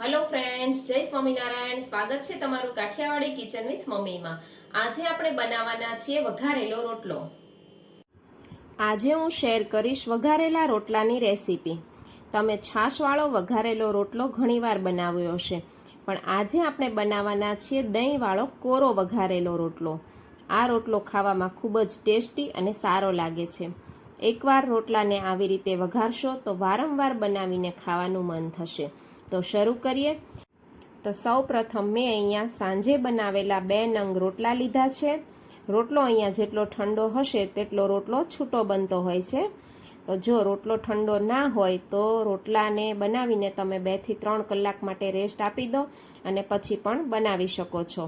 Hello friends જય સ્વામિનારાયણ. સ્વાગત છે તમારું કાઠિયાવાડી કિચન વિથ મમ્મીમાં. આજે આપણે બનાવવાના છીએ વઘારેલો રોટલો. આજે હું શેર કરીશ વઘારેલા રોટલાની રેસીપી. તમે છાશવાળો વઘારેલો રોટલો ઘણીવાર બનાવ્યો હશે, પણ આજે આપણે બનાવવાના છીએ દહીંવાળો કોરો વઘારેલો રોટલો. આ રોટલો ખાવામાં ખૂબ જ ટેસ્ટી અને સારો લાગે છે. એકવાર રોટલાને આવી રીતે વઘારશો તો વારંવાર બનાવીને ખાવાનું મન થશે. તો શરૂ કરીએ. તો સૌ પ્રથમ મેં અહીંયા સાંજે બનાવેલા બે નંગ રોટલા લીધા છે. રોટલો અહીંયા જેટલો ઠંડો હશે તેટલો રોટલો છૂટો બનતો હોય છે. તો જો રોટલો ઠંડો ના હોય તો રોટલાને બનાવીને તમે બેથી ત્રણ કલાક માટે રેસ્ટ આપી દો અને પછી પણ બનાવી શકો છો.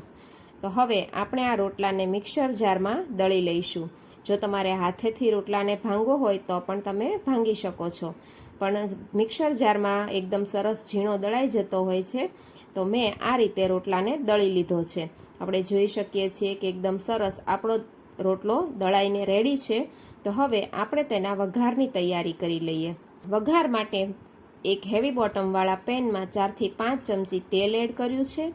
તો હવે આપણે આ રોટલાને મિક્સર જારમાં દળી લઈશું. જો તમારે હાથેથી રોટલાને ભાંગવો હોય તો પણ તમે ભાંગી શકો છો. પણ મિક્સર જારમાં એકદમ સરસ ઝીણો દળાઈ જતો હોય છે, તો મેં આ રીતે રોટલાને દળી લીધો છે. આપણે જોઈ શકીએ છીએ કે એકદમ સરસ આપણો રોટલો દળાઈને રેડી છે. તો હવે આપણે તેના વઘારની તૈયારી કરી લઈએ. વઘાર માટે એક હેવી બોટમવાળા પેનમાં ચારથી પાંચ ચમચી તેલ એડ કર્યું છે.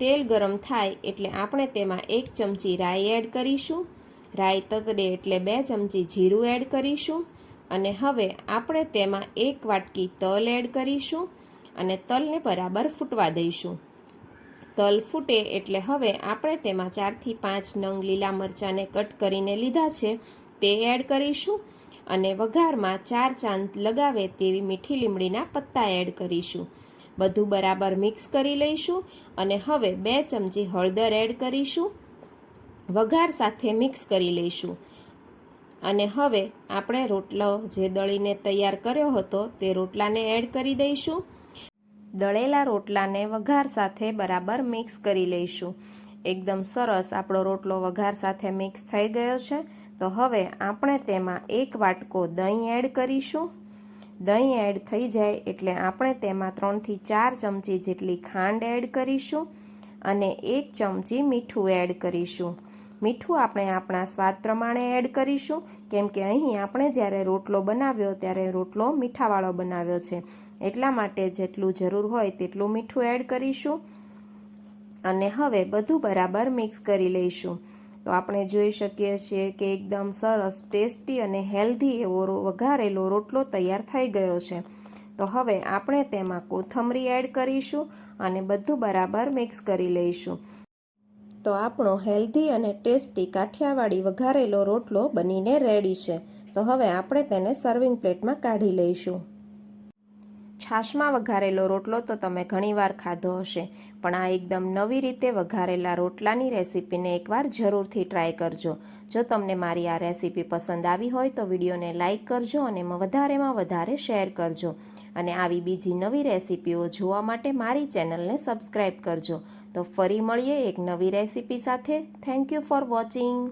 તેલ ગરમ થાય એટલે આપણે તેમાં એક ચમચી રાઈ એડ કરીશું. રાઈ તતડે એટલે બે ચમચી જીરું એડ કરીશું. અને હવે આપણે તેમાં એક વાટકી તલ એડ કરીશું અને તલને બરાબર ફૂટવા દઈશું. તલ ફૂટે એટલે હવે આપણે તેમાં ચારથી પાંચ નંગ લીલા મરચાંને કટ કરીને લીધા છે તે એડ કરીશું અને વઘારમાં ચાર ચાંદ લગાવે તેવી મીઠી લીમડીના પત્તા એડ કરીશું. બધું બરાબર મિક્સ કરી લઈશું અને હવે બે ચમચી હળદર એડ કરીશું. વઘાર સાથે મિક્સ કરી લઈશું. અને હવે આપણે રોટલો જે દળીને તૈયાર કર્યો હતો તે રોટલાને એડ કરી દઈશું. દળેલા રોટલાને વઘાર સાથે બરાબર મિક્સ કરી લઈશું. એકદમ સરસ આપણો રોટલો વઘાર સાથે મિક્સ થઈ ગયો છે. તો હવે આપણે તેમાં એક વાટકો દહીં એડ કરીશું. દહીં એડ થઈ જાય એટલે આપણે તેમાં ત્રણથી ચાર ચમચી જેટલી ખાંડ એડ કરીશું અને એક ચમચી મીઠું એડ કરીશું. મીઠું આપણે આપણા સ્વાદ પ્રમાણે એડ કરીશું. કેમ કે અહીં આપણે જ્યારે રોટલો બનાવ્યો ત્યારે રોટલો મીઠાવાળો બનાવ્યો છે. એટલા માટે જેટલું જરૂર હોય તેટલું મીઠું એડ કરીશું. અને હવે બધું બરાબર મિક્સ કરી લઈશું. તો આપણે જોઈ શકીએ છીએ કે એકદમ સરસ, ટેસ્ટી અને હેલ્ધી એવો વઘારેલો રોટલો તૈયાર થઈ ગયો છે. તો હવે આપણે તેમાં કોથમરી એડ કરીશું અને બધું બરાબર મિક્સ કરી લઈશું. તો આપણો હેલ્ધી અને ટેસ્ટી કાઠિયાવાડી વઘારેલો રોટલો બનીને રેડી છે. તો હવે આપણે તેને સર્વિંગ પ્લેટમાં કાઢી લઈશું. છાશમાં વઘારેલો રોટલો તો તમે ઘણીવાર ખાધો હશે, પણ આ એકદમ નવી રીતે વઘારેલા રોટલાની રેસીપીને એકવાર જરૂરથી ટ્રાય કરજો. જો તમને મારી આ રેસીપી પસંદ આવી હોય તો વિડીયોને લાઇક કરજો અને વધારેમાં વધારે શેર કરજો. અને આવી બીજી નવી રેસિપીઓ જોવા માટે મારી ચેનલને સબસ્ક્રાઈબ કરજો. તો ફરી મળીએ એક નવી રેસિપી સાથે. Thank you for watching